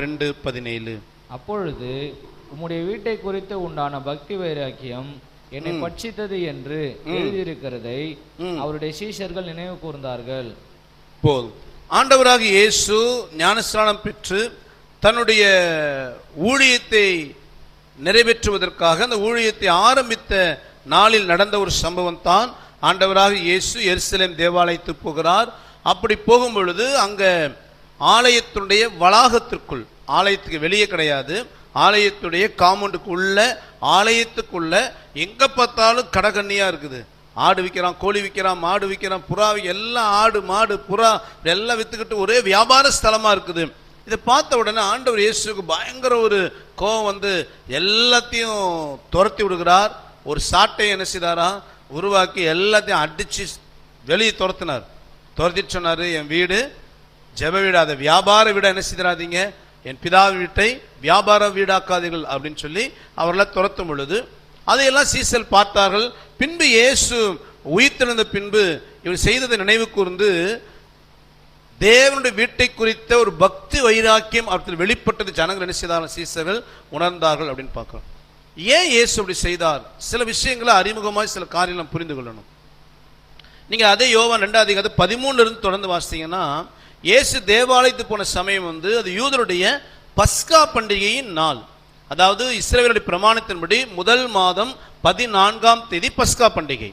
ரெண்டு பதினேழு. அப்பொழுது உம்முடைய வீட்டை குறித்து உண்டான பக்தி வைராக்கியம் என்னை பட்சித்தது என்று எழுதியிருக்கிறதை அவருடைய சீஷர்கள் நினைவு கூர்ந்தார்கள். போதும் ஆண்டவராக இயேசு ஞானஸ்நானம் பெற்று தன்னுடைய ஊழியத்தை நிறைவேற்றுவதற்காக அந்த ஊழியத்தை ஆரம்பித்த நாளில் நடந்த ஒரு சம்பவம் தான் ஆண்டவராக இயேசு எருசலேம் தேவாலயத்துக்கு போகிறார். அப்படி போகும் பொழுது அங்க ஆலயத்தினுடைய வளாகத்திற்குள் ஆலயத்துக்கு வெளியே கிடையாது. ஆலயத்துடைய காம்பவுண்டுக்கு உள்ள ஆலயத்துக்குள்ள எங்க பார்த்தாலும் கடகண்ணியா இருக்குது. ஆடு விற்கிறான் கோழி விற்கிறான் மாடு விற்கிறான் புறா எல்லாம் ஆடு மாடு புறா எல்லாம் வித்துக்கிட்டு ஒரே வியாபார ஸ்தலமா இருக்குது. இதை பார்த்த உடனே ஆண்டவர் இயேசுக்கு பயங்கர ஒரு கோபம் வந்து எல்லாத்தையும் துரத்தி விடுகிறார். ஒரு சாட்டை என்ன செய்தாரா? உருவாக்கி எல்லாத்தையும் அடிச்சு வெளியே துரத்தினார். துரத்திட்டு சொன்னார் என் வீடு ஜெப வீடு அதை வியாபார வீடா என்ன செய்திடாதீங்க என் பிதா வீட்டை வியாபார வீடாக்காதீர்கள் அப்படின்னு சொல்லி அவர்களை துரத்தும் பொழுது அதையெல்லாம் சீசல் பார்த்தார்கள். பின்பு இயேசு உயிர்த்தெழுந்த பின்பு இவர் செய்ததை நினைவு கூர்ந்து தேவனுடைய வீட்டை குறித்த ஒரு பக்தி வைராக்கியம் அவர்கள் வெளிப்பட்டது. ஜனங்கள் என்ன செய்தார்கள்? சீசர்கள் உணர்ந்தார்கள் அப்படின்னு பார்க்கிறோம். ஏன் இயேசு அப்படி செய்தார்? சில விஷயங்களை அறிமுகமாய் சில காரியம் புரிந்து கொள்ளணும். நீங்க அதே யோவான் ரெண்டாவது அதிகாரம் பதிமூணுல இருந்து தொடர்ந்து வாசித்தீங்கன்னா இயேசு தேவாலயத்துக்கு போன சமயம் வந்து அது யூதருடைய பஸ்கா பண்டிகையின் நாள். அதாவது இஸ்ரவேலுடைய பிரமாணத்தின்படி முதல் மாதம் பதினான்காம் தேதி பஸ்கா பண்டிகை.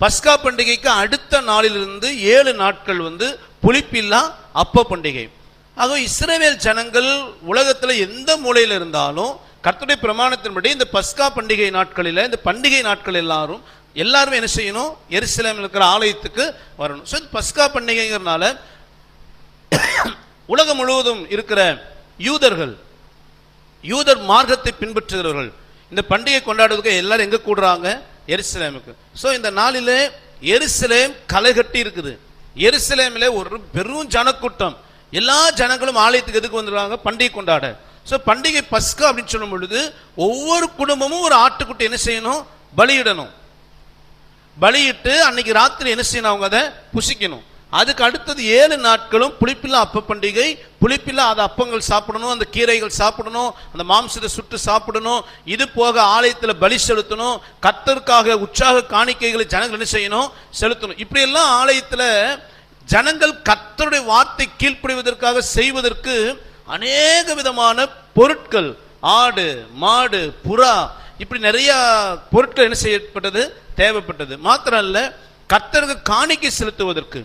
பஸ்கா பண்டிகைக்கு அடுத்த நாளிலிருந்து ஏழு நாட்கள் வந்து புளிப்பில்லா அப்ப பண்டிகை. ஆக இஸ்ரேவேல் ஜனங்கள் உலகத்தில் எந்த மூலையில் இருந்தாலும் கர்த்தருடைய பிரமாணத்தின்படி இந்த பஸ்கா பண்டிகை நாட்களில் இந்த பண்டிகை நாட்கள் எல்லாரும் எல்லாருமே என்ன செய்யணும்? எருசலேமில் இருக்கிற ஆலயத்துக்கு வரணும். ஸோ பஸ்கா பண்டிகைங்கிறனால உலகம் முழுவதும் இருக்கிற யூதர்கள் யூதர் மார்க்கத்தை பின்பற்றுகிறவர்கள் இந்த பண்டிகை கொண்டாடுறதுக்கு எல்லாரும் எங்க கூடுறாங்க? எருசலேமுக்கு. ஸோ இந்த நாளிலே எருசலேம் களை கட்டி இருக்குது. எருசலேமிலே ஒரு பெரும் ஜனக்கூட்டம். எல்லா ஜனங்களும் ஆலயத்துக்கு எதுக்கு வந்துடுறாங்க? பண்டிகை கொண்டாட. ஸோ பண்டிகை பஸ்கா அப்படின்னு சொல்லும் பொழுது ஒவ்வொரு குடும்பமும் ஒரு ஆட்டுக்குட்டி என்ன செய்யணும்? பலியிடணும். பலியிட்டு அன்னைக்கு ராத்திரி என்ன செய்யணும்? அவங்க அதை புசிக்கணும். அதுக்கு அடுத்தது ஏழு நாட்களும் புளிப்பில்லா அப்ப பண்டிகை. புளிப்பில்லா அந்த அப்பங்கள் சாப்பிடணும் அந்த கீரைகள் சாப்பிடணும் அந்த மாம்சத்தை சுட்டு சாப்பிடணும் இது போக ஆலயத்தில் பலி செலுத்தணும் கத்தருக்காக உற்சாக காணிக்கைகளை ஜனங்கள் என்ன செய்யணும்? செலுத்தணும். இப்படியெல்லாம் ஆலயத்தில் ஜனங்கள் கத்தருடைய வார்த்தை கீழ்ப்படிவதற்காக செய்வதற்கு அநேக விதமான பொருட்கள் ஆடு மாடு புறா இப்படி நிறைய பொருட்கள் என்ன செய்யப்பட்டது? தேவைப்பட்டது. மாத்திரம் அல்ல கத்தருக்கு காணிக்கை செலுத்துவதற்கு.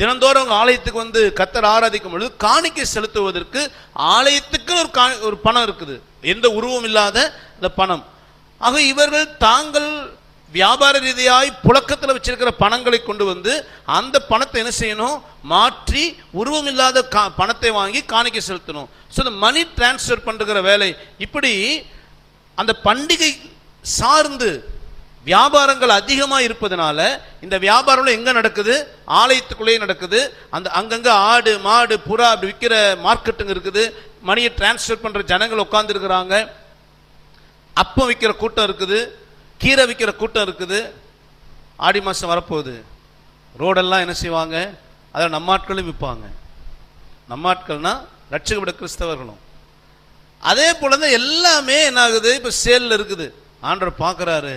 தினந்தோறும் அவங்க ஆலயத்துக்கு வந்து கத்தர் ஆராதிக்கும் பொழுது காணிக்கை செலுத்துவதற்கு ஆலயத்துக்கு ஒரு கா- ஒரு பணம் இருக்குது. எந்த உருவம் இல்லாத இந்த பணம். ஆக இவர்கள் தாங்கள் வியாபார ரீதியாய் புழக்கத்தில் வச்சிருக்கிற பணங்களை கொண்டு வந்து அந்த பணத்தை என்ன செய்யணும்? மாற்றி உருவம் இல்லாத கா- பணத்தை வாங்கி காணிக்கை செலுத்தணும். ஸோ இந்த மணி டிரான்ஸ்ஃபர் பண்ணுற வேலை இப்படி அந்த பண்டிகை சார்ந்து வியாபாரங்கள் அதிகமாக இருப்பதனால இந்த வியாபாரம் எங்கே நடக்குது? ஆலயத்துக்குள்ளேயே நடக்குது. அந்த அங்கங்கே ஆடு மாடு புறா அப்படி விற்கிற மார்க்கெட்டுங்க இருக்குது. மணியை டிரான்ஸ்ஃபர் பண்ணுற ஜனங்கள் உட்காந்துருக்குறாங்க அப்பம் விற்கிற கூட்டம் இருக்குது. கீரை விற்கிற கூட்டம் இருக்குது. ஆடி மாதம் வரப்போகுது. ரோடெல்லாம் என்ன செய்வாங்க? அதில் நம்ம ஆட்களும் விற்பாங்க. நம்ம ஆட்கள்னா ரட்சகப்பட கிறிஸ்தவர்களும். அதே போல தான் எல்லாமே என்ன ஆகுது இப்போ சேலில் இருக்குது. ஆண்டவர் பார்க்குறாரு.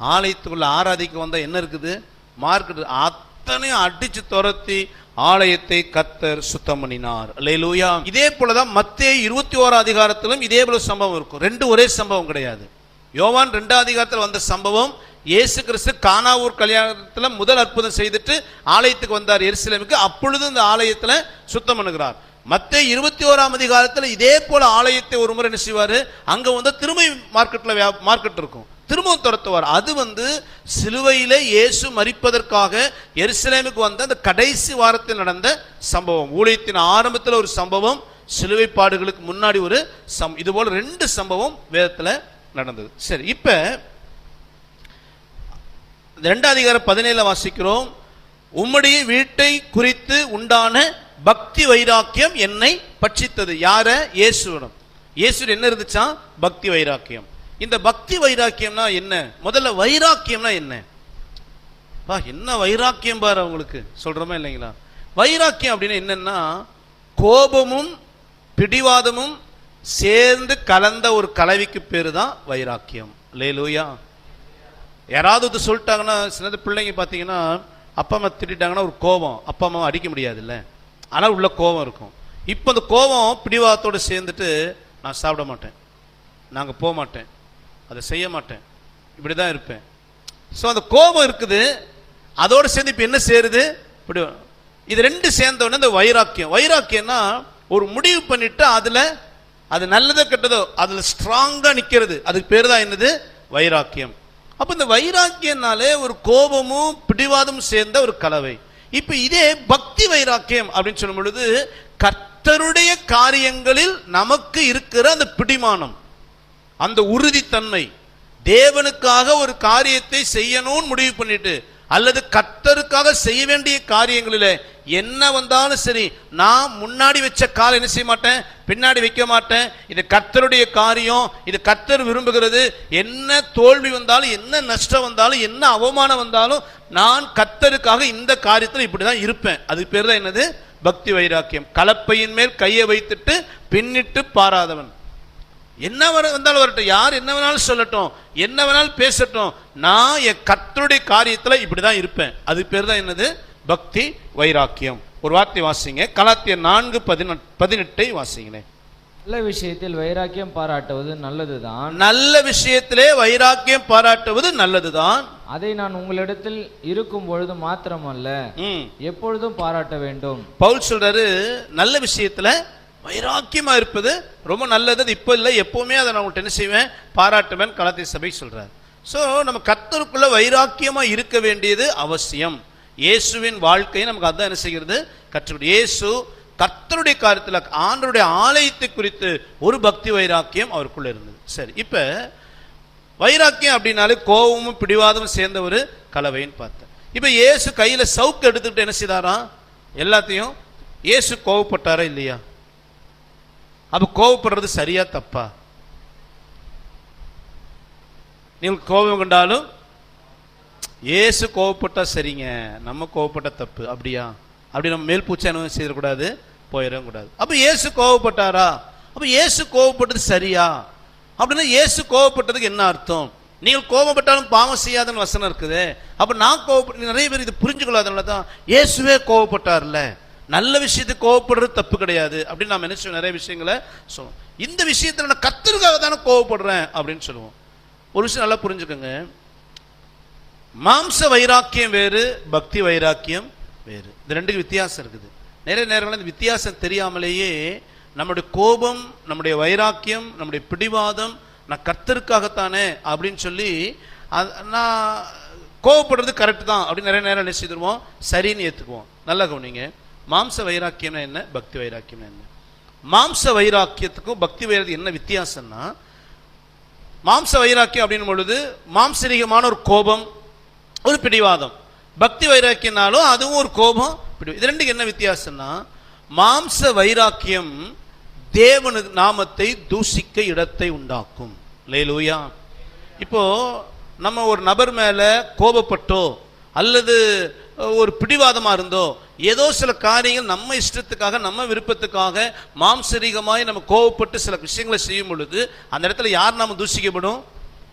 ஆலயத்துக்குள்ள ஆராதிக்க வந்தால் என்ன இருக்குது? மார்க்கெட் அத்தனையும் அடிச்சு துரத்தி ஆலயத்தை கத்தர் சுத்தம் பண்ணினார் லூயா இதே போலதான் மத்திய இருபத்தி ஓரா அதிகாரத்திலும் இதே போல சம்பவம் இருக்கும். ரெண்டு ஒரே சம்பவம் கிடையாது. யோவான் ரெண்டாம் அதிகாரத்தில் வந்த சம்பவம் இயேசு கிறிஸ்து கானாவூர் கல்யாணத்தில் முதல் அற்புதம் செய்துட்டு ஆலயத்துக்கு வந்தார் எருசலேமுக்கு. அப்பொழுது இந்த ஆலயத்தில் சுத்தம் பண்ணுகிறார் மத்தே இருபத்தி ஓராம் அதிகாரத்தில் இதே போல ஆலயத்தை ஒரு முறை என்ன செய்வார்? அங்கே வந்து திரும்ப மார்க்கெட்டில் வியா- மார்க்கெட் இருக்கும். திரும்பவும் துரத்துவார். அது வந்து சிலுவையிலே இயேசு மறிப்பதற்காக எருசலேமுக்கு வந்த அந்த கடைசி வாரத்தில் நடந்த சம்பவம். ஊழியத்தின் ஆரம்பத்தில் ஒரு சம்பவம் சிலுவை பாடுகளுக்கு முன்னாடி ஒரு சம் இது போல ரெண்டு சம்பவம் வேதத்தில் நடந்தது. சரி இப்ப ரெண்டாம் அதிகாரம் பதினேழுல வாசிக்கிறோம். உம்முடைய வீட்டை குறித்து உண்டான பக்தி வைராக்கியம் என்னை பட்சித்தது. யார? இயேசுவிடம். இயேசு என்ன இருந்துச்சா பக்தி வைராக்கியம். இந்த பக்தி வைராக்கியம்னா என்ன? முதல்ல வைராக்கியம்னா என்ன? பா என்ன வைராக்கியம் பாரு அவங்களுக்கு? சொல்றோமா இல்லைங்களா? வைராக்கியம் அப்படின்னு என்னன்னா கோபமும் பிடிவாதமும் சேர்ந்து கலந்த ஒரு கலவிக்கு பேர் தான் வைராக்கியம். லேலூயா யாராவது இது சொல்லிட்டாங்கன்னா சின்னது பிள்ளைங்க பார்த்தீங்கன்னா அப்பா அம்மா திட்டாங்கன்னா ஒரு கோபம். அப்பா அம்மா அடிக்க முடியாதுல்ல. ஆனால் உள்ள கோபம் இருக்கும். இப்போ அந்த கோபம் பிடிவாதத்தோடு சேர்ந்துட்டு நான் சாப்பிட மாட்டேன். நாங்கள் போக மாட்டேன். அதை செய்ய மாட்டேன். இப்படி தான் இருப்பேன். ஸோ அந்த கோபம் இருக்குது. அதோடு சேர்ந்து இப்போ என்ன சேருது? இப்படி இது ரெண்டு சேர்ந்தோடனே இந்த வைராக்கியம். வைராக்கியம்னா ஒரு முடிவு பண்ணிட்டு அதில் அது நல்லதோ கெட்டதோ அதில் ஸ்ட்ராங்காக நிற்கிறது அதுக்கு பேர் தான் என்னது? வைராக்கியம். அப்போ இந்த வைராக்கியம்னாலே ஒரு கோபமும் பிடிவாதமும் சேர்ந்த ஒரு கலவை. இப்போ இதே பக்தி வைராக்கியம் அப்படின்னு சொல்லும் பொழுது கர்த்தருடைய காரியங்களில் நமக்கு இருக்கிற அந்த பிடிமானம். அந்த உறுதித்தன்மை. தேவனுக்காக ஒரு காரியத்தை செய்யணும்னு முடிவு பண்ணிட்டு அல்லது கத்தருக்காக செய்ய வேண்டிய காரியங்களில் என்ன வந்தாலும் சரி நான் முன்னாடி வச்ச கால் என்ன செய்ய மாட்டேன்? பின்னாடி வைக்க மாட்டேன். இது கர்த்தருடைய காரியம். இது கத்தர் விரும்புகிறது. என்ன தோல்வி வந்தாலும் என்ன நஷ்டம் வந்தாலும் என்ன அவமானம் வந்தாலும் நான் கத்தருக்காக இந்த காரியத்தில் இப்படி தான் இருப்பேன். அதுக்கு பேர் தான் என்னது? பக்தி வைராக்கியம். கலப்பையின் மேல் கையை வைத்துட்டு பின்னிட்டு பாராதவன். என்ன வர வந்தாலும் வரட்டும். யார் என்ன வேணாலும் சொல்லட்டும். என்ன வேணாலும் பேசட்டும். நான் என் கர்த்தருடைய காரியத்தில் இப்படி தான் இருப்பேன். அது பேர் தான் என்னது? பக்தி வைராக்கியம். ஒரு வார்த்தை வாசிங்க. கலாத்திய நான்கு பதினெட் பதினெட்டை வாசிங்களேன். நல்ல விஷயத்தில் வைராக்கியம் பாராட்டுவது நல்லதுதான். நல்ல விஷயத்திலே வைராக்கியம் பாராட்டுவது நல்லதுதான். அதை நான் உங்களிடத்தில் இருக்கும் பொழுது மாத்திரமல்ல. ம். எப்பொழுதும் பாராட்ட வேண்டும். பவுல் சொல்றாரு நல்ல விஷயத்துல வைராக்கியமா இருப்பது ரொம்ப நல்லது அது இப்போ இல்லை எப்பவுமே அதை நான் உங்கள்கிட்ட என்ன செய்வேன்? பாராட்டுவேன் கலாத்திய சபை சொல்றாரு. ஸோ நம்ம கர்த்தருக்குள்ள வைராக்கியமா இருக்க வேண்டியது அவசியம். இயேசுவின் வாழ்க்கையை நமக்கு அதான் என்ன செய்கிறது? கற்றுக்கொடு இயேசு கர்த்தருடைய காரியத்தில் ஆண்டருடைய ஆலயத்தை குறித்து ஒரு பக்தி வைராக்கியம் அவருக்குள்ள இருந்தது. சரி இப்போ வைராக்கியம் அப்படின்னாலே கோபமும் பிடிவாதமும் சேர்ந்த ஒரு கலவைன்னு பார்த்தேன். இப்போ இயேசு கையில சவுக்கு எடுத்துக்கிட்டு என்ன செய்தாரா எல்லாத்தையும் இயேசு கோவப்பட்டாரா இல்லையா? அப்போ கோவப்படுறது சரியா தப்பா? நீங்கள் கோபம் கொண்டாலும் ஏசு கோவப்பட்டா சரிங்க நம்ம கோவப்பட்ட தப்பு அப்படியா? அப்படி நம்ம மேல் பூச்சி அனுபவம் செய்யக்கூடாது போயிடவும் கூடாது. அப்போ ஏசு கோவப்பட்டாரா? அப்போ ஏசு கோவப்பட்டது சரியா? அப்படின்னா ஏசு கோவப்பட்டதுக்கு என்ன அர்த்தம்? நீங்கள் கோபப்பட்டாலும் பாவம் செய்யாதன்னு வசனம் இருக்குது. அப்போ நான் கோவப்பட்ட நிறைய பேர் இது புரிஞ்சுக்கொள்ளாதனால தான் இயேசுவே கோவப்பட்டார்ல. நல்ல விஷயத்துக்கு கோவப்படுறது தப்பு கிடையாது அப்படின்னு நான் என்ன நிறைய விஷயங்களை சொல்லுவோம். இந்த விஷயத்தில் நான் கத்தருக்காக தானே கோவப்படுறேன் அப்படின்னு சொல்லுவோம். ஒரு விஷயம் நல்லா புரிஞ்சுக்கோங்க. மாம்ச வைராக்கியம் வேறு பக்தி வைராக்கியம் வேறு. இந்த ரெண்டுக்கு வித்தியாசம் இருக்குது. நிறைய நேரங்களில் இந்த வித்தியாசம் தெரியாமலேயே நம்முடைய கோபம் நம்முடைய வைராக்கியம் நம்முடைய பிடிவாதம் நான் கர்த்தருக்காகத்தானே அப்படின்னு சொல்லி அது- நான் கோவப்படுறது கரெக்ட் தான் அப்படின்னு நிறைய நேரம் என்ன சரின்னு ஏற்றுக்குவோம் நல்லா கவனிங்க. மாம்ச வைராக்கியம்னா என்ன? பக்தி வைராக்கியம்னா என்ன? மாம்ச வைராக்கியத்துக்கும் பக்தி வைராக்கியம் என்ன வித்தியாசம்னா மாம்ச வைராக்கியம் அப்படின்னும் பொழுது மாம்சரிகமான ஒரு கோபம் ஒரு பிடிவாதம். பக்தி வைராக்கியம்னாலும் அதுவும் ஒரு கோபம் பிடி இது ரெண்டுக்கு என்ன வித்தியாசம்னா மாம்ச வைராக்கியம் தேவனு நாமத்தை தூசிக்க இடத்தை உண்டாக்கும். லேலூயா இப்போ நம்ம ஒரு நபர் மேல கோபப்பட்டோ அல்லது ஒரு பிடிவாதமா இருந்தோ ஏதோ சில காரியங்கள் நம்ம இஷ்டத்துக்காக நம்ம விருப்பத்துக்காக மாம்சரீகமாய் நம்ம கோபப்பட்டு சில விஷயங்களை செய்யும் பொழுது அந்த இடத்துல யார் நாம் தூஷிக்கப்படும்?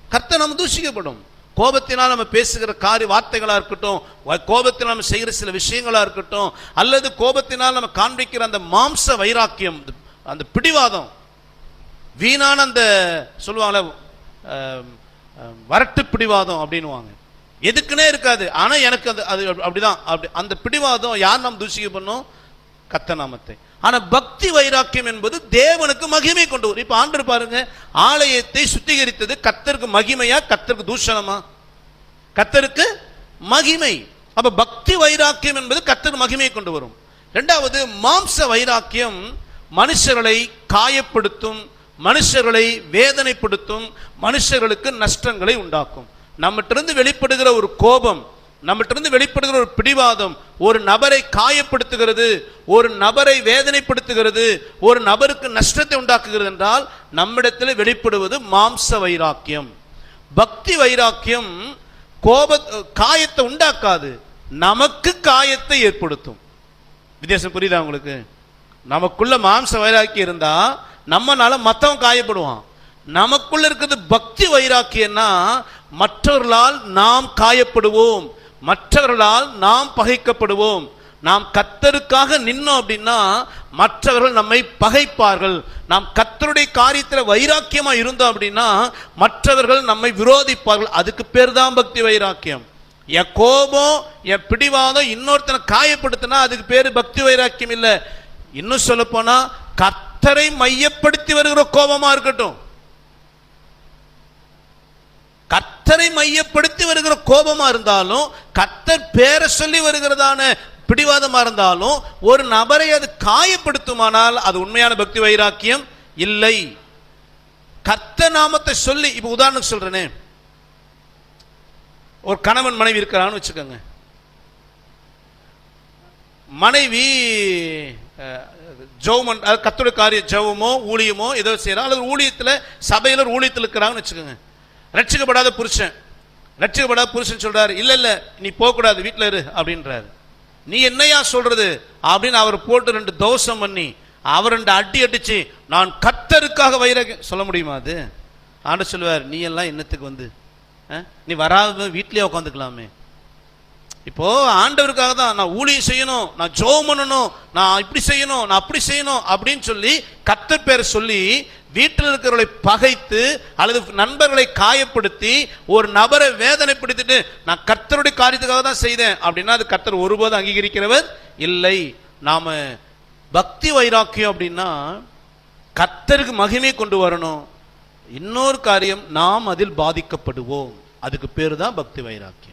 கர்த்தர் நம்ம தூஷிக்கப்படும். கோபத்தினால் நம்ம பேசுகிற காரிய வார்த்தைகளாக இருக்கட்டும் வ- கோபத்தில் நம்ம செய்கிற சில விஷயங்களாக இருக்கட்டும் அல்லது கோபத்தினால் நம்ம காண்பிக்கிற அந்த மாம்ச வைராக்கியம் அந்த- அந்த பிடிவாதம் வீணான அந்த சொல்லுவாங்களே வரட்டு பிடிவாதம் அப்படின்னுவாங்க. எதுக்குன்னே இருக்காது. ஆனா எனக்கு அது அது அப்படிதான். அப்படி அந்த பிடிவாதம் யார் நாம் தூசிக்க பண்ணோம்? கத்த நாமத்தை. ஆனா பக்தி வைராக்கியம் என்பது தேவனுக்கு மகிமை கொண்டு வரும். இப்ப ஆண்டு பாருங்க ஆலயத்தை சுத்திகரித்தது கத்தருக்கு மகிமையா கத்தருக்கு தூஷணமா? கத்தருக்கு மகிமை. அப்ப பக்தி வைராக்கியம் என்பது கத்தர் மகிமையை கொண்டு வரும். இரண்டாவது மாம்ச வைராக்கியம் மனுஷர்களை காயப்படுத்தும் மனுஷர்களை வேதனைப்படுத்தும் மனுஷர்களுக்கு நஷ்டங்களை உண்டாக்கும். நம்மகிட்ட வெளிப்படுகிற ஒரு கோபம் நம்மகிட்ட வெளிப்படுகிற ஒரு பிடிவாதம் ஒரு நபரை காயப்படுத்துகிறது ஒரு நபரை வேதனைப்படுத்துகிறது ஒரு நபருக்கு நஷ்டத்தை உண்டாக்குகிறது என்றால் நம்மிடத்தில் வெளிப்படுவது மாம்ச வைராக்கியம். பக்தி வைராக்கியம் கோப காயத்தை உண்டாக்காது நமக்கு காயத்தை ஏற்படுத்தும். வித்தியாசம் புரியுதா உங்களுக்கு? நமக்குள்ள மாம்ச வைராக்கியம் இருந்தா நம்மனால மத்தவன் காயப்படுவான். நமக்குள்ள இருக்கிறது பக்தி வைராக்கியம்னா மற்றவர்களால் நாம் காயப்படுவோம். மற்றவர்களால் நாம் பகைக்கப்படுவோம். நாம் கத்தருக்காக நின்னோம் அப்படின்னா மற்றவர்கள் நம்மை பகைப்பார்கள். நாம் கத்தருடைய காரியத்தில் வைராக்கியமாக இருந்தோம் அப்படின்னா மற்றவர்கள் நம்மை விரோதிப்பார்கள். அதுக்கு பேர் தான் பக்தி வைராக்கியம். என் கோபம் என் பிடிவாதம் இன்னொருத்தனை காயப்படுத்தினா அதுக்கு பேர் பக்தி வைராக்கியம் இல்லை. இன்னும் சொல்ல கத்தரை மையப்படுத்தி வருகிற கோபமாக இருக்கட்டும். கத்தரை மையப்படுத்தி வருகிற கோபமா இருந்தாலும் கத்தர் பேரை சொல்லி வருகிறதான பிடிவாதமா இருந்தாலும் ஒரு நபரை அது காயப்படுத்துமானால் அது உண்மையான பக்தி வைராக்கியம் இல்லை. கத்த நாமத்தை சொல்லி இப்ப உதாரணம் சொல்றேனே. ஒரு கணவன் மனைவி இருக்கிறான்னு வச்சுக்கோங்க. மனைவி ஜவுமன் கத்தோட காரிய ஜெபமோ ஊழியமோ ஏதோ செய்யறா அல்லது ஊழியத்தில் சபையில ஒரு ஊழியத்தில் இருக்கிறாங்கன்னு வச்சுக்கோங்க. ரட்சிக்கப்படாத புருஷன். ரட்சிக்கப்படாத புருஷன் சொல்றாரு இல்ல இல்ல நீ போகக்கூடாது வீட்டில் இரு அப்படின்றாரு. நீ என்னையா சொல்றது? அப்படின்னு அவர் போட்டு ரெண்டு தோஷம் பண்ணி அவர் ரெண்டு அடி அடிச்சு நான் கத்தருக்காக வைராக சொல்ல முடியுமா அது? ஆண்டு சொல்லுவார் நீ எல்லாம் என்னத்துக்கு வந்து நீ வராத வீட்லயே உட்காந்துக்கலாமே. இப்போ ஆண்டவருக்காக தான் நான் ஊழியம் செய்யணும் நான் ஜோம் பண்ணணும் நான் இப்படி செய்யணும் நான் அப்படி செய்யணும் அப்படின்னு சொல்லி கத்தர் பேரை சொல்லி வீட்டில் இருக்கிறவர்களை பகைத்து அல்லது நண்பர்களை காயப்படுத்தி ஒரு நபரை வேதனைப்படுத்திட்டு நான் கர்த்தருடைய காரியத்துக்காக தான் செய்தேன் அப்படின்னா அது கர்த்தர் ஒருபோதும் அங்கீகரிக்கிறவர் இல்லை. நாம பக்தி வைராக்கியம் அப்படின்னா கர்த்தருக்கு மகிமை கொண்டு வரணும். இன்னொரு காரியம் நாம் அதில் பாதிக்கப்படுவோம். அதுக்கு பேர் தான் பக்தி வைராக்கியம்.